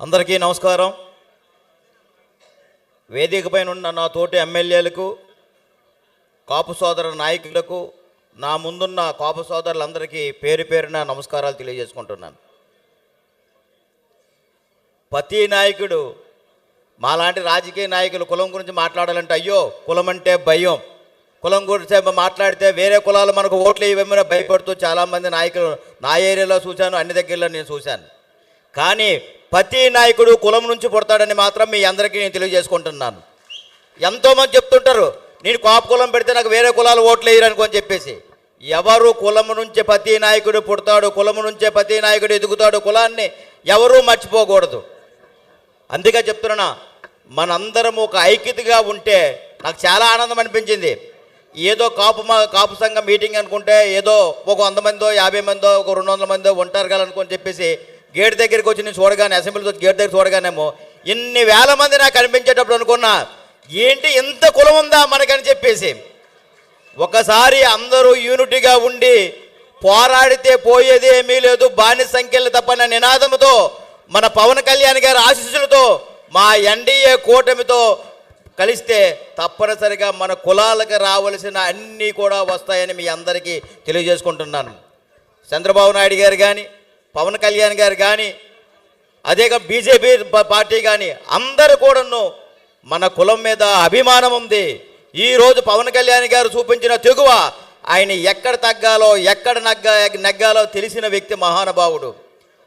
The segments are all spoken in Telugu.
అందరికీ నమస్కారం. వేదికపై ఉన్న నా తోటి ఎమ్మెల్యేలకు కాపు సోదర నాయకులకు నా ముందున్న కాపు సోదరులందరికీ పేరు పేరున నమస్కారాలు తెలియజేసుకుంటున్నాను. ప్రతి నాయకుడు మాలాంటి రాజకీయ నాయకులు కులం గురించి మాట్లాడాలంటే అయ్యో కులం అంటే భయం. కులం గురించి మాట్లాడితే వేరే కులాలు మనకు ఓట్లు ఇవ్వమని భయపడుతూ చాలామంది నాయకులు నా ఏరియాలో చూశాను అన్ని దగ్గరలో నేను చూశాను. కానీ ప్రతి నాయకుడు కులం నుంచి పుడతాడని మాత్రం మీ అందరికీ నేను తెలియజేసుకుంటున్నాను. ఎంతోమంది చెప్తుంటారు నేను కాపు కులం పెడితే నాకు వేరే కులాలు ఓట్లు వేయరనుకో అని చెప్పేసి. ఎవరు కులము నుంచే ప్రతి నాయకుడు పుడతాడు కులము నుంచే ప్రతి నాయకుడు ఎదుగుతాడు కులాన్ని ఎవరూ మర్చిపోకూడదు. అందుకే చెప్తున్నా మనందరం ఒక ఐక్యతగా ఉంటే నాకు చాలా ఆనందం అనిపించింది. ఏదో కాపు మా కాపు సంఘం మీటింగ్ అనుకుంటే ఏదో ఒక వంద మందో యాభై మందో ఒక రెండు వందల మందో ఉంటారు కదా అనుకొని చెప్పేసి గేట్ దగ్గరికి వచ్చి నేను చూడగానే అసెంబ్లీతో గేట్ దగ్గర చూడగానేమో ఇన్ని వేల మంది నాకు కనిపించేటప్పుడు అనుకున్నా ఏంటి ఇంత కులం ఉందా మనకని చెప్పేసి. ఒకసారి అందరూ యూనిటీగా ఉండి పోరాడితే పోయేది ఏమీ లేదు బానిస సంఖ్యలు తప్పన్న నినాదంతో మన పవన్ కళ్యాణ్ గారి ఆశీస్సులతో మా ఎన్డీఏ కూటమితో కలిస్తే తప్పనిసరిగా మన కులాలకు రావలసిన అన్నీ కూడా వస్తాయని మీ అందరికీ తెలియజేసుకుంటున్నాను. చంద్రబాబు నాయుడు గారు కానీ పవన్ కళ్యాణ్ గారు కానీ అదే బీజేపీ పార్టీ కానీ అందరూ కూడాను మన కులం మీద అభిమానం ఉంది. ఈరోజు పవన్ కళ్యాణ్ గారు చూపించిన తెగువ ఆయన ఎక్కడ తగ్గాలో ఎక్కడ నగ్గ నగ్గాలో తెలిసిన వ్యక్తి మహానుభావుడు.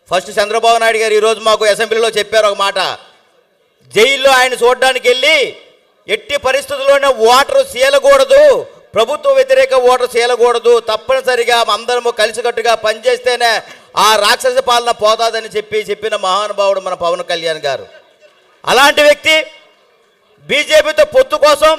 ఫస్ట్ చంద్రబాబు నాయుడు గారు ఈరోజు మాకు అసెంబ్లీలో చెప్పారు ఒక మాట. జైల్లో ఆయన చూడడానికి వెళ్ళి ఎట్టి పరిస్థితుల్లోనే ఓటరు చేయకూడదు ప్రభుత్వ వ్యతిరేక ఓటరు చేయకూడదు తప్పనిసరిగా అందరము కలిసికట్టుగా పనిచేస్తేనే ఆ రాక్షస పాలన పోతాదని చెప్పి చెప్పిన మహానుభావుడు మన పవన్ కళ్యాణ్ గారు. అలాంటి వ్యక్తి బీజేపీతో పొత్తు కోసం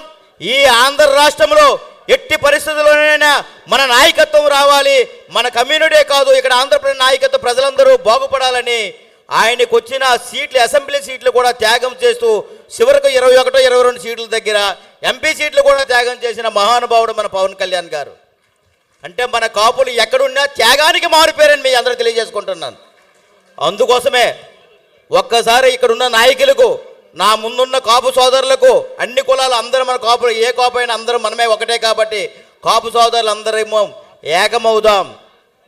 ఈ ఆంధ్ర రాష్ట్రంలో ఎట్టి పరిస్థితుల్లోనైనా మన నాయకత్వం రావాలి. మన కమ్యూనిటీ కాదు ఇక్కడ ఆంధ్రప్రదేశ్ నాయకత్వం ప్రజలందరూ బాగుపడాలని ఆయనకు వచ్చిన సీట్లు అసెంబ్లీ సీట్లు కూడా త్యాగం చేస్తూ చివరకు ఇరవై ఒకటో ఇరవై రెండు సీట్ల దగ్గర ఎంపీ సీట్లు కూడా త్యాగం చేసిన మహానుభావుడు మన పవన్ కళ్యాణ్ గారు. అంటే మన కాపులు ఎక్కడున్నా త్యాగానికి మారిపోయారని మీ అందరూ తెలియజేసుకుంటున్నాను. అందుకోసమే ఒక్కసారి ఇక్కడున్న నాయకులకు నా ముందున్న కాపు సోదరులకు అన్ని కులాలు అందరూ మన కాపులు ఏ కాపు అయినా అందరూ మనమే ఒకటే కాబట్టి కాపు సోదరులు అందరేమో ఏకమవుదాం.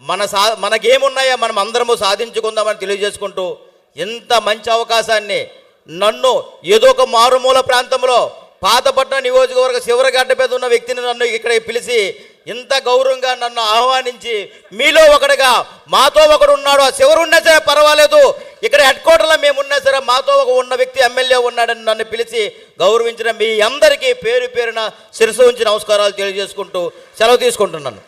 మన సా మనకేమున్నాయో మనం అందరము సాధించుకుందామని తెలియజేసుకుంటూ ఇంత మంచి అవకాశాన్ని నన్ను ఏదో ఒక మారుమూల ప్రాంతంలో పాతపట్నం నియోజకవర్గ శివరగడ్డ మీద ఉన్న వ్యక్తిని నన్ను ఇక్కడ పిలిచి ఇంత గౌరవంగా నన్ను ఆహ్వానించి మీలో ఒకడుగా మాతో ఒకడు ఉన్నాడు. ఆ శివరు ఉన్నా సరే పర్వాలేదు. ఇక్కడ హెడ్ క్వార్టర్లో మేము ఉన్నా సరే మాతో ఒక ఉన్న వ్యక్తి ఎమ్మెల్యే ఉన్నాడని నన్ను పిలిచి గౌరవించిన మీ అందరికీ పేరు పేరున శిరసు ఉంచి నమస్కారాలు తెలియజేసుకుంటూ సెలవు తీసుకుంటున్నాను.